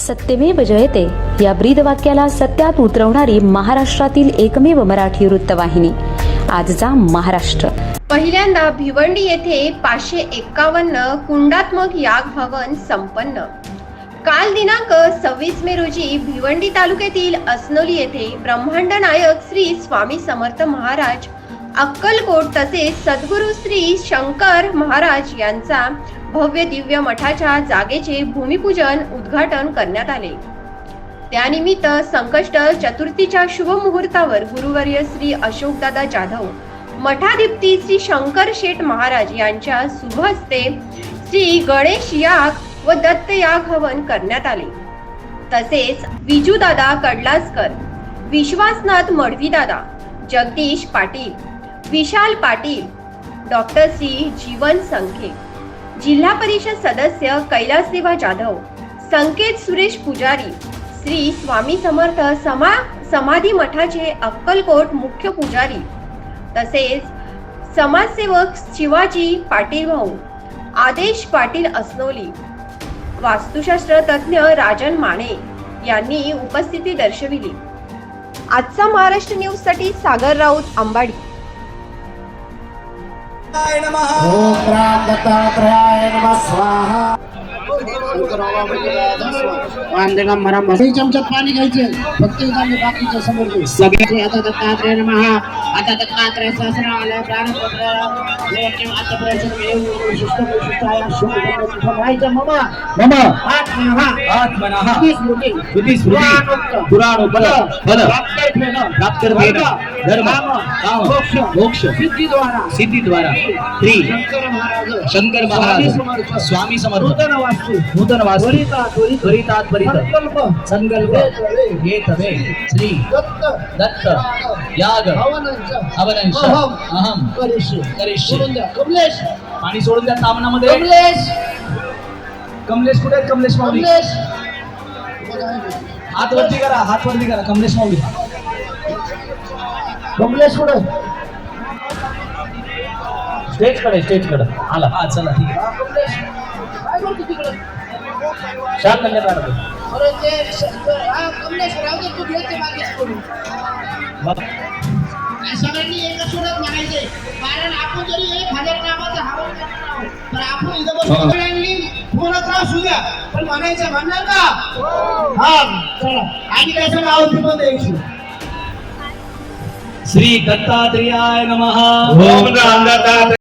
सत्यमेव जयते या ब्रीद वाक्याला सत्यात उतरवणारी महाराष्ट्रातील एकमेव मराठी वृत्तवाहिनी. आजचा महाराष्ट्र. पहिल्यांदा भिवंडी येथे पाचशे एक्कावन्न कुंडात्मक याग भवन संपन्न. काल दिनांक सव्वीस मे रोजी भिवंडी तालुक्यातील असनोली येथे ब्रह्मांड नायक श्री स्वामी समर्थ महाराज अक्कलकोट तसेच सद्गुरू श्री शंकर महाराज यांचा भव्य दिव्य मठाच्या जागेचे भूमिपूजन उद्घाटन करण्यात आले. त्यानिमित्त संकष्ट चतुर्थीच्या शुभ मुहूर्तावर गुरुवर्य श्री अशोकदादा जाधव मठाधिपती श्री शंकर शेठ महाराज यांच्या शुभ हस्ते श्री गणेश याग व दत्त याग हवन करण्यात आले. तसेच विजूदादा कडलासकर विश्वासनाथ मडवीदादा जगदीश पाटील विशाल पाटील डॉक्टर सी जीवन संखे जिल्हा परिषद सदस्य कैलासदेवा जाधव संकेत सुरेश पुजारी श्री स्वामी समर्थ समा समाधी मठाचे अक्कलकोट मुख्य पुजारी तसेच समाजसेवक शिवाजी पाटील भाऊ आदेश पाटील असनोली वास्तुशास्त्र तज्ज्ञ राजन माने यांनी उपस्थिती दर्शविली. आजचा महाराष्ट्र न्यूजसाठी सागर राऊत अंबाडी ओम राम दत्तात्रयाय नमः। स्वाहा। चमच्यात पाणी घ्यायचे. प्रत्येकाने बाकीच्या समोर. सगळ्याचे आता दत्तात्रय नमः. आता दत्तात्रय सहस्र आलं प्राणपत्र आत्मनः. आत्मनः। बुद्धी स्मृती बुद्धी स्मृती पुराणोक्त प्राप्तिर्भेद धर्म काम मोक्ष सिद्धीद्वारा श्री शंकर महाराज शंकर स्वामी महाराज समर्थ स्वामी समर्थ. नूतन वास्तू नूतन वास्तू. त्वरिता त्वरित त्वरितात त्वरित. संकल्प. हे तवे. श्री दत्त. दत्त. याग. हवनांचा. हवनंश अहम. अहम. करिष्ये. कमलेश. पाणी सोडून द्या तामनामध्ये कमलेश. कमलेश कुठे? कमलेश माऊली. कमलेश. हात वरती करा हात वरती करा. कमलेश माऊली. कमलेश कुठे? स्टेजकडे स्टेजकडे आला. हा चला ठीक आहे. हा, कमलेश काय करतो तिकडे? शांत कन्या मॅडम. अरे ते श- हा कमलेश राहू दे तू घेते मागेच करून आणि सगळ्यांनी एका सुरात म्हणायचे. कारण आपण जरी एक हजार नामाचा हवन करणार आहोत तर आपण इथं बसून सगळ्यांनी पूर्ण त्रास होऊ द्या पण म्हणायचं म्हणणार का? हा. चला. आणि आवडती पण द्यायची श्री दत्तात्रेयाय नमः. ओम दत्तात्रेय